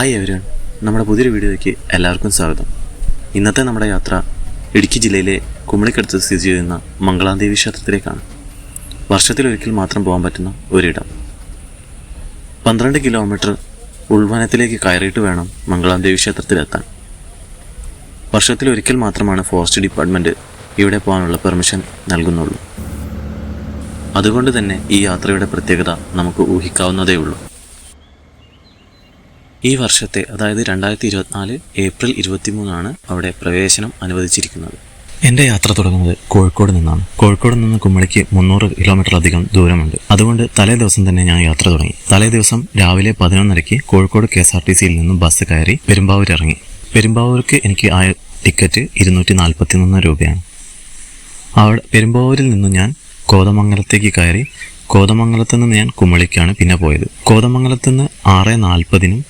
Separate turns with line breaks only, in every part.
Hi everyone. നമ്മുടെ പുതിയൊരു വീഡിയോയ്ക്ക് എല്ലാവർക്കും സ്വാഗതം. ഇന്നത്തെ നമ്മുടെ യാത്ര ഇടുക്കി ജില്ലയിലെ കുമളിക്കടുത്ത് സ്ഥിതി ചെയ്യുന്ന മംഗളാദേവി ക്ഷേത്രത്തിലേക്കാണ്. വർഷത്തിലൊരിക്കൽ മാത്രം പോകാൻ പറ്റുന്ന ഒരിടം. പന്ത്രണ്ട് കിലോമീറ്റർ ഉൾവനത്തിലേക്ക് കയറിയിട്ട് വേണം മംഗളാദേവി ക്ഷേത്രത്തിലെത്താൻ. വർഷത്തിലൊരിക്കൽ മാത്രമാണ് ഫോറസ്റ്റ് ഡിപ്പാർട്ട്മെന്റ് ഇവിടെ പോകാനുള്ള പെർമിഷൻ നൽകുന്നുള്ളൂ. അതുകൊണ്ട് തന്നെ ഈ യാത്രയുടെ പ്രത്യേകത നമുക്ക് ഊഹിക്കാവുന്നതേ ഉള്ളൂ ഈ വർഷത്തെ അതായത് രണ്ടായിരത്തി ഇരുപത്തിനാല് ഏപ്രിൽ ഇരുപത്തിമൂന്നാണ് അവിടെ പ്രവേശനം അനുവദിച്ചിരിക്കുന്നത്. എന്റെ യാത്ര തുടങ്ങുന്നത് കോഴിക്കോട് നിന്നാണ്. കോഴിക്കോട് നിന്ന് കുമ്മളിക്ക് മുന്നൂറ് കിലോമീറ്റർ അധികം ദൂരമുണ്ട്. അതുകൊണ്ട് തലേ ദിവസം തന്നെ ഞാൻ യാത്ര തുടങ്ങി. തലേ ദിവസം രാവിലെ പതിനൊന്നരയ്ക്ക് Kozhikode K S R T സിയിൽ നിന്നും ബസ് കയറി പെരുമ്പാവൂർ ഇറങ്ങി. പെരുമ്പാവൂർക്ക് എനിക്ക് ആയ ടിക്കറ്റ് ഇരുന്നൂറ്റി നാൽപ്പത്തി മൂന്ന് രൂപയാണ്. അവിടെ പെരുമ്പാവൂരിൽ നിന്ന് ഞാൻ കോതമംഗലത്തേക്ക് കയറി കോതമംഗലത്ത് നിന്ന് ഞാൻ കുമളിക്കാണ് പിന്നെ പോയത്. കോതമംഗലത്ത് നിന്ന് ആറ് നാൽപ്പതിനും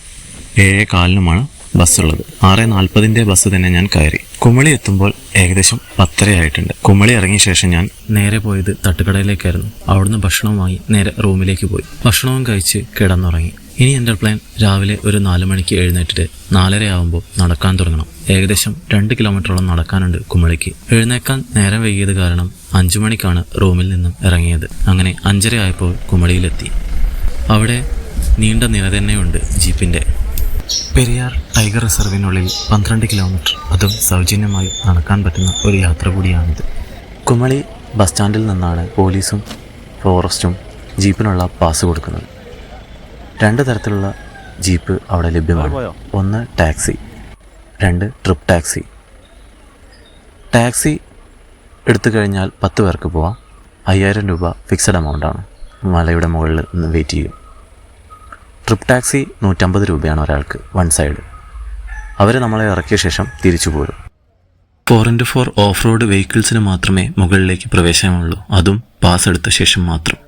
ഏഴ് കാലിനുമാണ് ബസ്സുള്ളത്. ആറ് നാൽപ്പതിന്റെ ബസ് തന്നെ ഞാൻ കയറി. കുമളി എത്തുമ്പോൾ ഏകദേശം പത്തരയായിട്ടുണ്ട് കുമളി ഇറങ്ങിയ ശേഷം ഞാൻ നേരെ പോയത് തട്ടുകടയിലേക്കായിരുന്നു. അവിടുന്ന് ഭക്ഷണം വാങ്ങി നേരെ റൂമിലേക്ക് പോയി. ഭക്ഷണവും കഴിച്ച് കിടന്നുറങ്ങി. ഇനി എന്റെ പ്ലാൻ രാവിലെ ഒരു നാല് മണിക്ക് എഴുന്നേറ്റിട്ട് നാലര ആകുമ്പോൾ നടക്കാൻ തുടങ്ങണം. ഏകദേശം രണ്ട് കിലോമീറ്ററോളം നടക്കാനുണ്ട് കുമളിക്ക്. എഴുന്നേക്കാൻ നേരം വൈകിയത് കാരണം അഞ്ചു മണിക്കാണ് റൂമിൽ നിന്നും ഇറങ്ങിയത്. അങ്ങനെ അഞ്ചര ആയപ്പോൾ കുമളിയിലെത്തി. അവിടെ നീണ്ട നിര തന്നെയുണ്ട് ജീപ്പിന്റെ. പെരിയാർ ടൈഗർ റിസർവിനുള്ളിൽ പന്ത്രണ്ട് കിലോമീറ്റർ അതും സൗജന്യമായി നടക്കാൻ പറ്റുന്ന ഒരു യാത്ര കൂടിയാണിത്. കുമളി ബസ് സ്റ്റാൻഡിൽ നിന്നാണ് പോലീസും ഫോറസ്റ്റും ജീപ്പിനുള്ള പാസ് കൊടുക്കുന്നത്. രണ്ട് തരത്തിലുള്ള ജീപ്പ് അവിടെ ലഭ്യമാണ്. ഒന്ന് ടാക്സി രണ്ട് ട്രിപ്പ് ടാക്സി. ടാക്സി എടുത്തു കഴിഞ്ഞാൽ പത്ത് പേർക്ക് പോവാം. അയ്യായിരം രൂപ ഫിക്സഡ് എമൗണ്ടാണ്. മലയുടെ മുകളിൽ നിന്ന് വെയിറ്റ് ചെയ്യും. ട്രിപ്പ് ടാക്സി നൂറ്റമ്പത് രൂപയാണ് ഒരാൾക്ക് വൺ സൈഡ് അവർ നമ്മളെ ഇറക്കിയ ശേഷം തിരിച്ചു പോരും. Four into four off road വെഹിക്കിൾസിന് മാത്രമേ മുകളിലേക്ക് പ്രവേശനമുള്ളൂ. അതും പാസ് എടുത്ത ശേഷം മാത്രം.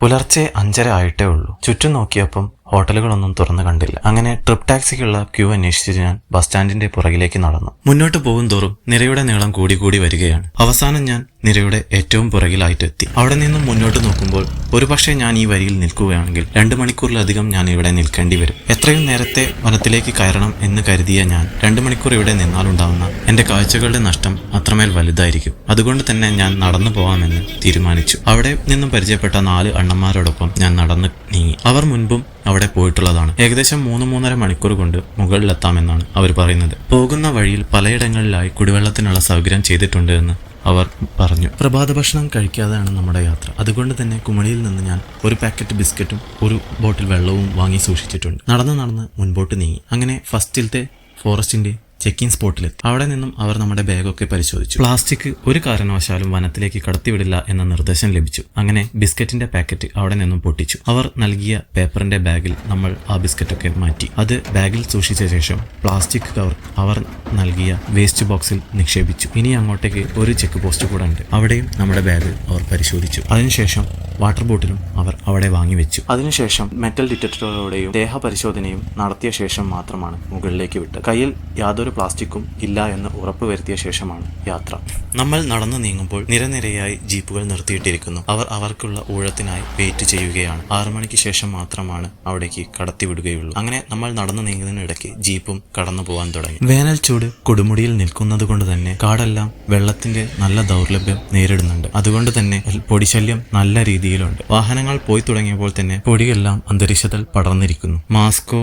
പുലർച്ചെ അഞ്ചര ആയിട്ടേ ഉള്ളൂ. ചുറ്റും നോക്കിയപ്പം ഹോട്ടലുകളൊന്നും തുറന്നു കണ്ടില്ല. അങ്ങനെ ട്രിപ്പ് ടാക്സിക്കുള്ള ക്യൂ അന്വേഷിച്ച് ഞാൻ ബസ് സ്റ്റാൻഡിന്റെ പുറകിലേക്ക് നടന്നു. മുന്നോട്ട് പോകും തോറും നിരയുടെ നീളം കൂടി കൂടി വരികയാണ്. അവസാനം ഞാൻ നിരയുടെ ഏറ്റവും പുറകിലായിട്ട് എത്തി. അവിടെ നിന്നും മുന്നോട്ട് നോക്കുമ്പോൾ ഒരുപക്ഷെ ഞാൻ ഈ വരിയിൽ നിൽക്കുകയാണെങ്കിൽ രണ്ട് മണിക്കൂറിലധികം ഞാൻ ഇവിടെ നിൽക്കേണ്ടി വരും. എത്രയും നേരത്തെ വനത്തിലേക്ക് കയറണം എന്ന് കരുതിയ ഞാൻ രണ്ട് മണിക്കൂർ ഇവിടെ നിന്നാലുണ്ടാവുന്ന എന്റെ കാഴ്ചകളുടെ നഷ്ടം അത്രമേൽ വലുതായിരിക്കും. അതുകൊണ്ട് തന്നെ ഞാൻ നടന്നു പോകാമെന്ന് തീരുമാനിച്ചു. അവിടെ നിന്നും പരിചയപ്പെട്ട നാല് അണ്ണന്മാരോടൊപ്പം ഞാൻ നടന്ന് നീങ്ങി. അവർ മുൻപും അവിടെ പോയിട്ടുള്ളതാണ്. ഏകദേശം മൂന്ന് മൂന്നര മണിക്കൂർ കൊണ്ട് മുകളിലെത്താമെന്നാണ് അവർ പറയുന്നത്. പോകുന്ന വഴിയിൽ പലയിടങ്ങളിലായി കുടിവെള്ളത്തിനുള്ള സൗകര്യം ചെയ്തിട്ടുണ്ട് എന്ന് അവർ പറഞ്ഞു. പ്രഭാത ഭക്ഷണം കഴിക്കാതെയാണ് നമ്മുടെ യാത്ര. അതുകൊണ്ട് തന്നെ കുമളിയിൽ നിന്ന് ഞാൻ ഒരു പാക്കറ്റ് ബിസ്ക്കറ്റും ഒരു ബോട്ടിൽ വെള്ളവും വാങ്ങി സൂക്ഷിച്ചിട്ടുണ്ട്. നടന്ന് നടന്ന് മുൻപോട്ട് നീങ്ങി. അങ്ങനെ ഫസ്റ്റിലത്തെ ഫോറസ്റ്റിന്റെ ചെക്കിംഗ് സ്പോട്ടിലെത്തി അവിടെ നിന്നും അവർ നമ്മുടെ ബാഗൊക്കെ പരിശോധിച്ചു. പ്ലാസ്റ്റിക് ഒരു കാരണവശാലും വനത്തിലേക്ക് കടത്തിവിടില്ല എന്ന നിർദ്ദേശം ലഭിച്ചു. അങ്ങനെ ബിസ്ക്കറ്റിന്റെ പാക്കറ്റ് അവിടെ നിന്നും പൊട്ടിച്ചു. അവർ നൽകിയ പേപ്പറിന്റെ ബാഗിൽ നമ്മൾ ആ ബിസ്ക്കറ്റൊക്കെ മാറ്റി. അത് ബാഗിൽ സൂക്ഷിച്ച ശേഷം പ്ലാസ്റ്റിക് കവർ അവർ നൽകിയ വേസ്റ്റ് ബോക്സിൽ നിക്ഷേപിച്ചു. ഇനി അങ്ങോട്ടേക്ക് ഒരു ചെക്ക് പോസ്റ്റ് കൂടെ ഉണ്ട്. അവിടെയും നമ്മുടെ ബാഗ് അവർ പരിശോധിച്ചു. അതിനുശേഷം വാട്ടർ ബോട്ടിലും അവർ അവിടെ വാങ്ങി വെച്ചു. അതിനുശേഷം മെറ്റൽ ഡിറ്റക്ടറുകളുടെയും ദേഹപരിശോധനയും നടത്തിയ ശേഷം മാത്രമാണ് മുകളിലേക്ക് വിട്ടത്. കയ്യിൽ യാതൊരു പ്ലാസ്റ്റിക്കും ഇല്ല എന്ന് ഉറപ്പുവരുത്തിയ ശേഷമാണ് യാത്ര. നമ്മൾ നടന്നു നീങ്ങുമ്പോൾ നിരനിരയായി ജീപ്പുകൾ നിർത്തിയിട്ടിരിക്കുന്നു. അവർ അവർക്കുള്ള ഊഴത്തിനായി വെയിറ്റ് ചെയ്യുകയാണ്. ആറു മണിക്ക് ശേഷം മാത്രമാണ് അവിടേക്ക് കടത്തിവിടുകയുള്ളൂ. അങ്ങനെ നമ്മൾ നടന്നു നീങ്ങുന്നതിനിടയ്ക്ക് ജീപ്പും കടന്നു പോകാൻ തുടങ്ങി. വേനൽ ചൂട് കൊടുമുടിയിൽ നിൽക്കുന്നത് കൊണ്ട് തന്നെ കാടെല്ലാം വെള്ളത്തിന്റെ നല്ല ദൗർലഭ്യം നേരിടുന്നുണ്ട്. അതുകൊണ്ട് തന്നെ പൊടിശല്യം നല്ല രീതിയിലുണ്ട്. വാഹനങ്ങൾ പോയി തുടങ്ങിയപ്പോൾ തന്നെ പൊടിയെല്ലാം അന്തരീക്ഷത്തിൽ പടർന്നിരിക്കുന്നു. മാസ്കോ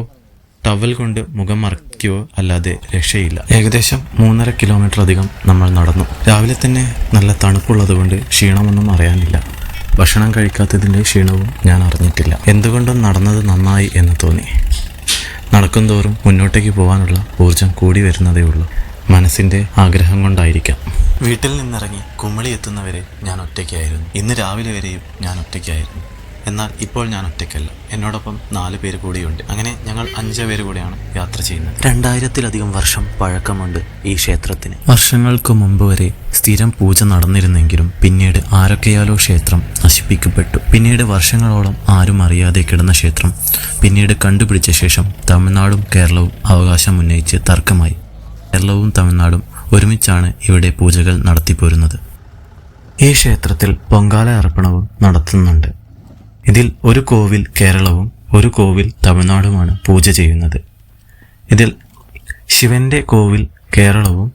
ടവൽ കൊണ്ട് മുഖം മറയ്ക്കുകയോ അല്ലാതെ രക്ഷയില്ല. ഏകദേശം മൂന്നര കിലോമീറ്റർ അധികം നമ്മൾ നടന്നു. രാവിലെ തന്നെ നല്ല തണുപ്പുള്ളതുകൊണ്ട് ക്ഷീണമൊന്നും അറിയാനില്ല. ഭക്ഷണം കഴിക്കാത്തതിന്റെ ക്ഷീണവും ഞാൻ അറിഞ്ഞിട്ടില്ല. എന്തുകൊണ്ടും നടന്നത് നന്നായി എന്ന് തോന്നി. നടക്കും തോറും മുന്നോട്ടേക്ക് പോകാനുള്ള ഊർജം കൂടി വരുന്നതേ ഉള്ളൂ. മനസ്സിന്റെ ആഗ്രഹം കൊണ്ടായിരിക്കാം. വീട്ടിൽ നിന്നിറങ്ങി കുമളി എത്തുന്നവരെ ഞാൻ ഒറ്റയ്ക്കായിരുന്നു. ഇന്ന് രാവിലെ വരെയും ഞാൻ ഒറ്റയ്ക്കായിരുന്നു. എന്നാൽ ഇപ്പോൾ ഞാൻ ഒറ്റയ്ക്കല്ല. എന്നോടൊപ്പം നാല് പേര് കൂടിയുണ്ട്. അങ്ങനെ ഞങ്ങൾ അഞ്ച് പേര് കൂടിയാണ് യാത്ര ചെയ്യുന്നത്. രണ്ടായിരത്തിലധികം വർഷം പഴക്കമുണ്ട് ഈ ക്ഷേത്രത്തിന്. വർഷങ്ങൾക്ക് മുമ്പ് വരെ സ്ഥിരം പൂജ നടന്നിരുന്നെങ്കിലും പിന്നീട് ആരൊക്കെയാലോ ക്ഷേത്രം നശിപ്പിക്കപ്പെട്ടു. പിന്നീട് വർഷങ്ങളോളം ആരും അറിയാതെ കിടന്ന ക്ഷേത്രം പിന്നീട് കണ്ടുപിടിച്ച ശേഷം തമിഴ്നാടും കേരളവും അവകാശം ഉന്നയിച്ച് തർക്കമായി. കേരളവും തമിഴ്നാടും ഒരുമിച്ചാണ് ഇവിടെ പൂജകൾ നടത്തിപ്പോരുന്നത്. ഈ ക്ഷേത്രത്തിൽ പൊങ്കാല അർപ്പണവും നടത്തുന്നുണ്ട്. ഇതിൽ ഒരു കോവിൽ കേരളവും ഒരു കോവിൽ തമിഴ്നാടുമാണ് പൂജ ചെയ്യുന്നത്. ഇതിൽ ശിവന്റെ കോവിൽ കേരളവും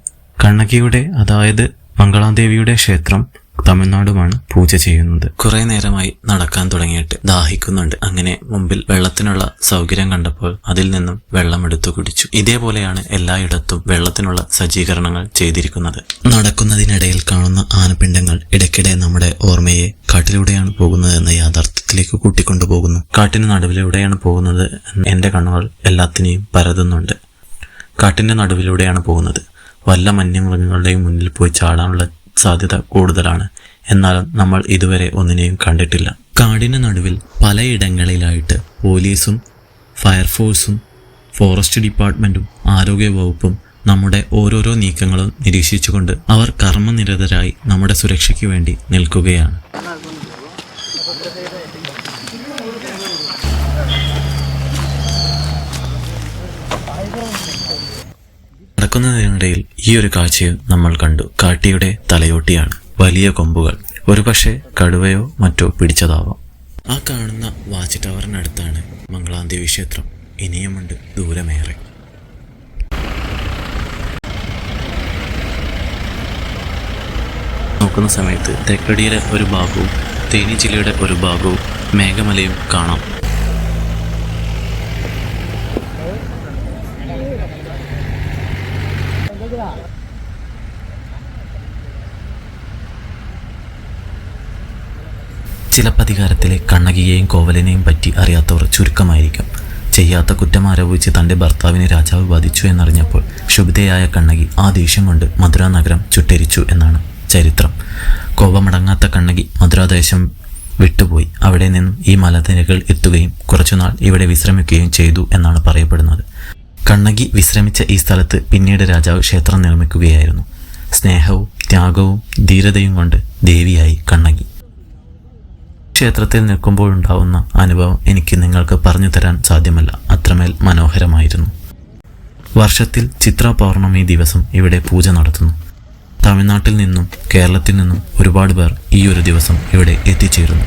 കണ്ണകിയുടെ അതായത് മംഗളാദേവിയുടെ ക്ഷേത്രം തമിഴ്നാടുമാണ് പൂജ ചെയ്യുന്നത്. കുറെ നേരമായി നടക്കാൻ തുടങ്ങിയിട്ട് ദാഹിക്കുന്നുണ്ട്. അങ്ങനെ മുമ്പിൽ വെള്ളത്തിനുള്ള സൗകര്യം കണ്ടപ്പോൾ അതിൽ നിന്നും വെള്ളം എടുത്തു കുടിച്ചു. ഇതേപോലെയാണ് എല്ലായിടത്തും വെള്ളത്തിനുള്ള സജ്ജീകരണങ്ങൾ ചെയ്തിരിക്കുന്നത്. നടക്കുന്നതിനിടയിൽ കാണുന്ന ആനപ്പിണ്ടങ്ങൾ ഇടയ്ക്കിടെ നമ്മുടെ ഓർമ്മയെ കാട്ടിലൂടെയാണ് പോകുന്നത് എന്ന യാഥാർത്ഥ്യത്തിലേക്ക് കൂട്ടിക്കൊണ്ടുപോകുന്നു കാട്ടിന് നടുവിലൂടെയാണ് പോകുന്നത് എന്റെ കണ്ണുകൾ എല്ലാത്തിനെയും പരതുന്നുണ്ട്. കാട്ടിന്റെ നടുവിലൂടെയാണ് പോകുന്നത്. വല്ല വന്യമൃഗങ്ങളുടെയും മുന്നിൽ പോയി ചാടാനുള്ള സാധ്യത കൂടുതലാണ്. എന്നാൽ നമ്മൾ ഇതുവരെ ഒന്നിനെയും കണ്ടിട്ടില്ല. കാടിന് നടുവിൽ പലയിടങ്ങളിലായിട്ട് പോലീസും ഫയർഫോഴ്സും ഫോറസ്റ്റ് ഡിപ്പാർട്ട്മെന്റും ആരോഗ്യ വകുപ്പും നമ്മുടെ ഓരോരോ നീക്കങ്ങളും നിരീക്ഷിച്ചുകൊണ്ട് അവർ കർമ്മനിരതരായി നമ്മുടെ സുരക്ഷയ്ക്ക് വേണ്ടി നിൽക്കുകയാണ്. നടക്കുന്നതിനിടയിൽ ഈ ഒരു കാഴ്ചയും നമ്മൾ കണ്ടു കാട്ടിയുടെ തലയോട്ടിയാണ്. വലിയ കൊമ്പുകൾ. ഒരുപക്ഷെ കടുവയോ മറ്റോ പിടിച്ചതാവാം. ആ കാണുന്ന വാച്ച് ടവറിനടുത്താണ് മംഗളാദേവി ക്ഷേത്രം ഇനിയുമുണ്ട് ദൂരമേറെ. നോക്കുന്ന സമയത്ത് തെക്കടിയിലെ ഒരു ഭാഗവും തേനീച്ചിലയുടെ ഒരു ഭാഗവും മേഘമലയും കാണാം. ചിലപ്പതികാരത്തിലെ കണ്ണകിയെയും കോവലിനെയും പറ്റി അറിയാത്തവർ ചുരുക്കമായിരിക്കും. ചെയ്യാത്ത കുറ്റം ആരോപിച്ച് തന്റെ ഭർത്താവിനെ രാജാവ് ബാധിച്ചു എന്നറിഞ്ഞപ്പോൾ ക്ഷുഭിതയായ കണ്ണകി ആ ദേഷ്യം കൊണ്ട് മധുര നഗരം ചുട്ടരിച്ചു എന്നാണ് ചരിത്രം. കോപമടങ്ങാത്ത കണ്ണകി മധുരാദേശം വിട്ടുപോയി. അവിടെ നിന്നും ഈ മലനിരകൾ എത്തുകയും കുറച്ചുനാൾ ഇവിടെ വിശ്രമിക്കുകയും ചെയ്തു എന്നാണ് പറയപ്പെടുന്നത്. കണ്ണകി വിശ്രമിച്ച ഈ സ്ഥലത്ത് പിന്നീട് രാജാവ് ക്ഷേത്രം നിർമ്മിക്കുകയായിരുന്നു. സ്നേഹവും ത്യാഗവും ധീരതയും കൊണ്ട് ദേവിയായി കണ്ണകി. ക്ഷേത്രത്തിൽ നിൽക്കുമ്പോഴുണ്ടാവുന്ന അനുഭവം എനിക്ക് നിങ്ങൾക്ക് പറഞ്ഞു തരാൻ സാധ്യമല്ല. അത്രമേൽ മനോഹരമായിരുന്നു. വർഷത്തിൽ ചിത്ര പൗർണമി ദിവസം ഇവിടെ പൂജ നടത്തുന്നു. തമിഴ്നാട്ടിൽ നിന്നും കേരളത്തിൽ നിന്നും ഒരുപാട് പേർ ഈ ഒരു ദിവസം ഇവിടെ എത്തിച്ചേരുന്നു.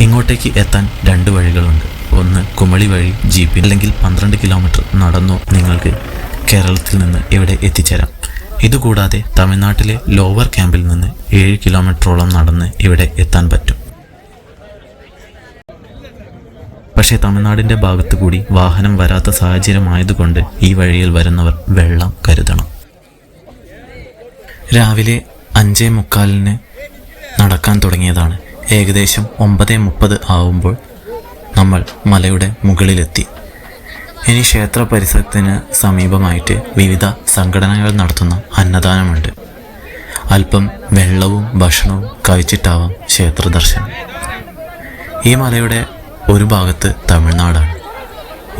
ഇങ്ങോട്ടേക്ക് എത്താൻ രണ്ട് വഴികളുണ്ട്. ഒന്ന് കുമളി വഴി ജീപ്പിൽ അല്ലെങ്കിൽ പന്ത്രണ്ട് കിലോമീറ്റർ നടന്നോ നിങ്ങൾക്ക് കേരളത്തിൽ നിന്ന് ഇവിടെ എത്തിച്ചേരാം. ഇതുകൂടാതെ തമിഴ്നാട്ടിലെ ലോവർ ക്യാമ്പിൽ നിന്ന് ഏഴ് കിലോമീറ്ററോളം നടന്ന് ഇവിടെ എത്താൻ പറ്റും. പക്ഷേ തമിഴ്നാടിന്റെ ഭാഗത്തു കൂടി വാഹനം വരാത്ത സാഹചര്യമായതുകൊണ്ട് ഈ വഴിയിൽ വരുന്നവർ വെള്ളം കരുതണം. രാവിലെ അഞ്ചേ മുക്കാലിന് നടക്കാൻ തുടങ്ങിയതാണ്. ഏകദേശം ഒമ്പതേ മുപ്പത് ആവുമ്പോൾ നമ്മൾ മലയുടെ മുകളിലെത്തി. ഇനി ക്ഷേത്ര പരിസരത്തിന് സമീപമായിട്ട് വിവിധ സംഘടനകൾ നടത്തുന്ന അന്നദാനമുണ്ട്. അല്പം വെള്ളവും ഭക്ഷണവും കഴിച്ചിട്ടാവാം ക്ഷേത്ര ദർശനം ഈ മലയുടെ ഒരു ഭാഗത്ത് തമിഴ്നാടാണ്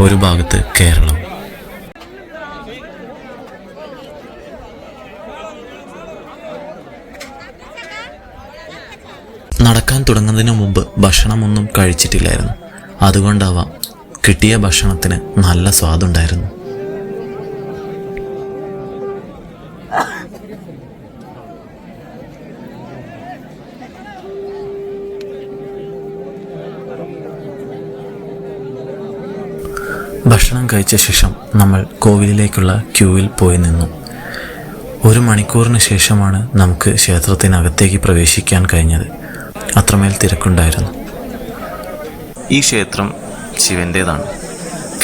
ഒരു ഭാഗത്ത് കേരളം. നടക്കാൻ തുടങ്ങുന്നതിന് മുമ്പ് ഭക്ഷണമൊന്നും കഴിച്ചിട്ടില്ലായിരുന്നു. അതുകൊണ്ടാവാം കിട്ടിയ ഭക്ഷണത്തിന് നല്ല സ്വാദുണ്ടായിരുന്നു. ഭക്ഷണം കഴിച്ച ശേഷം നമ്മൾ കോവിലിലേക്കുള്ള ക്യൂവിൽ പോയി നിന്നു. ഒരു മണിക്കൂറിന് ശേഷമാണ് നമുക്ക് ക്ഷേത്രത്തിനകത്തേക്ക് പ്രവേശിക്കാൻ കഴിഞ്ഞത്. അത്രമേൽ തിരക്കുണ്ടായിരുന്നു. ഈ ക്ഷേത്രം ശിവന്റേതാണ്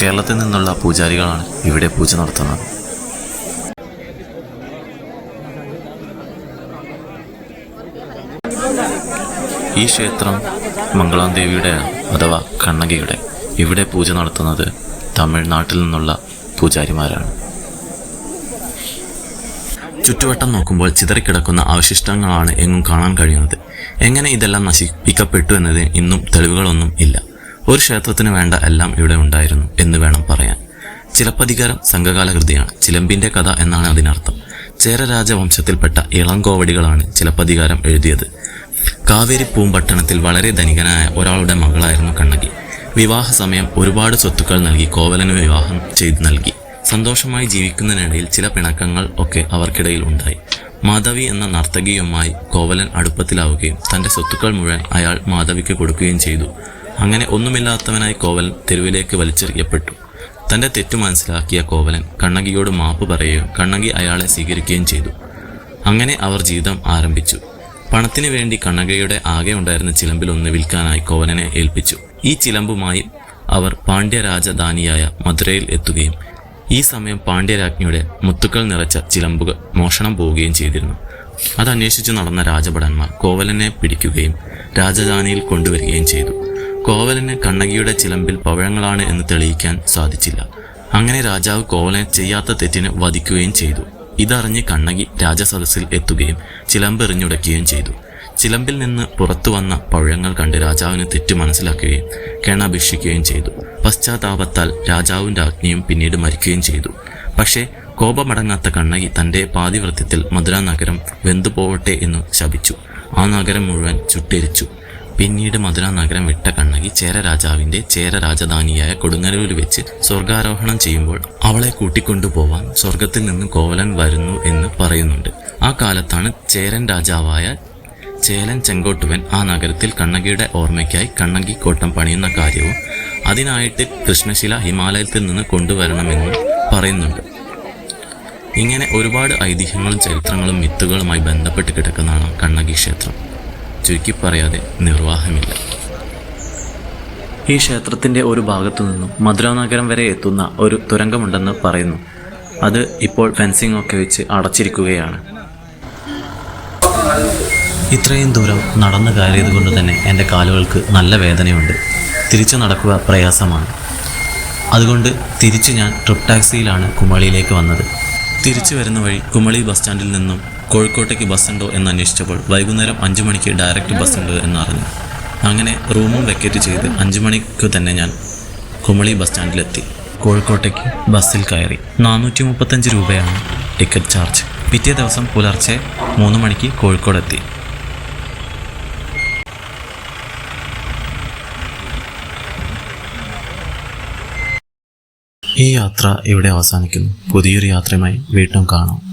കേരളത്തിൽ നിന്നുള്ള പൂജാരികളാണ് ഇവിടെ പൂജ നടത്തുന്നത്. ഈ ക്ഷേത്രം മംഗളാം ദേവിയുടെ അഥവാ കണ്ണകിയുടെ. ഇവിടെ പൂജ നടത്തുന്നത് തമിഴ്നാട്ടിൽ നിന്നുള്ള പൂജാരിമാരാണ്. ചുറ്റുവട്ടം നോക്കുമ്പോൾ ചിതറിക്കിടക്കുന്ന അവശിഷ്ടങ്ങളാണ് എങ്ങും കാണാൻ കഴിയുന്നത്. എങ്ങനെ ഇതെല്ലാം നശിപ്പിക്കപ്പെട്ടു എന്നതിന് ഇന്നും തെളിവുകളൊന്നും ഇല്ല. ഒരു ക്ഷേത്രത്തിന് വേണ്ട എല്ലാം ഇവിടെ ഉണ്ടായിരുന്നു എന്ന് വേണം പറയാൻ. ചിലപ്പതികാരം സംഘകാല കൃതിയാണ് ചിലമ്പിന്റെ കഥ എന്നാണ് അതിനർത്ഥം. ചേര രാജവംശത്തിൽപ്പെട്ട ഇളങ്കോവടികളാണ് ചിലപ്പതികാരം എഴുതിയത്. കാവേരി പൂമ്പട്ടണത്തിൽ വളരെ ധനികനായ ഒരാളുടെ മകളായിരുന്നു കണ്ണകി. വിവാഹ സമയം ഒരുപാട് സ്വത്തുക്കൾ നൽകി കോവലന് വിവാഹം ചെയ്തു നൽകി. സന്തോഷമായി ജീവിക്കുന്നതിനിടയിൽ ചില പിണക്കങ്ങൾ ഒക്കെ അവർക്കിടയിൽ ഉണ്ടായി. മാധവി എന്ന നർത്തകിയുമായി കോവലൻ അടുപ്പത്തിലാവുകയും തന്റെ സ്വത്തുക്കൾ മുഴുവൻ അയാൾ മാധവിക്ക് കൊടുക്കുകയും ചെയ്തു. അങ്ങനെ ഒന്നുമില്ലാത്തവനായി കോവലൻ തെരുവിലേക്ക് വലിച്ചെറിയപ്പെട്ടു. തന്റെ തെറ്റു മനസ്സിലാക്കിയ കോവലൻ കണ്ണകിയോട് മാപ്പ് പറയുകയും കണ്ണകി അയാളെ സ്വീകരിക്കുകയും ചെയ്തു. അങ്ങനെ അവർ ജീവിതം ആരംഭിച്ചു. പണത്തിന് വേണ്ടി കണ്ണകയുടെ ആകെ ഉണ്ടായിരുന്ന ചിലമ്പിൽ ഒന്ന് വിൽക്കാനായി കോവലനെ ഏൽപ്പിച്ചു. ഈ ചിലമ്പുമായി അവർ പാണ്ഡ്യരാജധാനിയായ മധുരയിൽ എത്തുകയും ഈ സമയം പാണ്ഡ്യരാജ്ഞിയുടെ മുത്തുക്കൾ നിറച്ച ചിലമ്പുകൾ മോഷണം പോവുകയും ചെയ്തിരുന്നു. അതന്വേഷിച്ച് നടന്ന രാജഭടന്മാർ കോവലനെ പിടിക്കുകയും രാജധാനിയിൽ കൊണ്ടുവരികയും ചെയ്തു. കോവലന് കണ്ണകിയുടെ ചിലമ്പിൽ പവഴങ്ങളാണ് എന്ന് തെളിയിക്കാൻ സാധിച്ചില്ല. അങ്ങനെ രാജാവ് കോവലനെ ചെയ്യാത്ത തെറ്റിന് വധിക്കുകയും ചെയ്തു. ഇതറിഞ്ഞ് കണ്ണകി രാജസദസ്സിൽ എത്തുകയും ചിലമ്പെറിഞ്ഞുടക്കുകയും ചെയ്തു. ചിലമ്പിൽ നിന്ന് പുറത്തു വന്ന പഴങ്ങൾ കണ്ട് രാജാവിന് തെറ്റു മനസ്സിലാക്കുകയും കേണാഭിഷിക്കുകയും ചെയ്തു. പശ്ചാത്താപത്താൽ രാജാവിന്റെ ആജ്ഞയും പിന്നീട് മരിക്കുകയും ചെയ്തു. പക്ഷേ കോപമടങ്ങാത്ത കണ്ണകി തന്റെ പാതിവൃത്യത്തിൽ മധുര നഗരം വെന്തുപോവട്ടെ എന്ന് ശപിച്ചു. ആ നഗരം മുഴുവൻ ചുട്ടെരിച്ചു. പിന്നീട് മധുര നഗരം വിട്ട കണ്ണകി ചേര രാജാവിന്റെ ചേര രാജധാനിയായ കൊടുങ്ങല്ലൂരിൽ വെച്ച് സ്വർഗാരോഹണം ചെയ്യുമ്പോൾ അവളെ കൂട്ടിക്കൊണ്ടുപോവാൻ സ്വർഗത്തിൽ നിന്ന് കോവലൻ വരുന്നു എന്ന് പറയുന്നുണ്ട്. ആ കാലത്താണ് ചേരൻ രാജാവായ ചേലൻ ചെങ്കോട്ടുവൻ ആ നഗരത്തിൽ കണ്ണകിയുടെ ഓർമ്മയ്ക്കായി കണ്ണകി കോട്ടം പണിയുന്ന കാര്യവും അതിനായിട്ട് കൃഷ്ണശില ഹിമാലയത്തിൽ നിന്ന് കൊണ്ടുവരണമെന്നും പറയുന്നുണ്ട്. ഇങ്ങനെ ഒരുപാട് ഐതിഹ്യങ്ങളും ചരിത്രങ്ങളും മിത്തുകളുമായി ബന്ധപ്പെട്ട് കിടക്കുന്നതാണ് കണ്ണകി ക്ഷേത്രം. ചുരുക്കി പറയാതെ നിർവാഹമില്ല. ഈ ക്ഷേത്രത്തിന്റെ ഒരു ഭാഗത്തു നിന്നും മധുര നഗരം വരെ എത്തുന്ന ഒരു തുരങ്കമുണ്ടെന്ന് പറയുന്നു. അത് ഇപ്പോൾ ഫെൻസിംഗ് ഒക്കെ വെച്ച് അടച്ചിരിക്കുകയാണ്. ഇത്രയും ദൂരം നടന്ന് കയറിയത് കൊണ്ട് തന്നെ എന്റെ കാലുകൾക്ക് നല്ല വേദനയുണ്ട്. തിരിച്ചു നടക്കുക പ്രയാസമാണ്. അതുകൊണ്ട് തിരിച്ച് ഞാൻ ട്രിപ്പ് ടാക്സിയിലാണ് കുമളിയിലേക്ക് വന്നത്. തിരിച്ചു വരുന്ന വഴി കുമളി ബസ് സ്റ്റാൻഡിൽ നിന്നും കോഴിക്കോട്ടേക്ക് ബസ് ഉണ്ടോ എന്ന് അന്വേഷിച്ചപ്പോൾ വൈകുന്നേരം അഞ്ച് മണിക്ക് ഡയറക്റ്റ് ബസ് ഉണ്ട് എന്നറിഞ്ഞു. അങ്ങനെ റൂമും വെക്കേറ്റ് ചെയ്ത് അഞ്ച് മണിക്ക് തന്നെ ഞാൻ കുമളി ബസ് സ്റ്റാൻഡിലെത്തി. കോഴിക്കോട്ടേക്ക് ബസ്സിൽ കയറി. നാനൂറ്റി മുപ്പത്തഞ്ച് രൂപയാണ് ടിക്കറ്റ് ചാർജ്. പിറ്റേ ദിവസം പുലർച്ചെ മൂന്ന് മണിക്ക് കോഴിക്കോടെത്തി. ഈ യാത്ര ഇവിടെ അവസാനിക്കുന്നു. പുതിയൊരു യാത്രയുമായി വീണ്ടും കാണാം.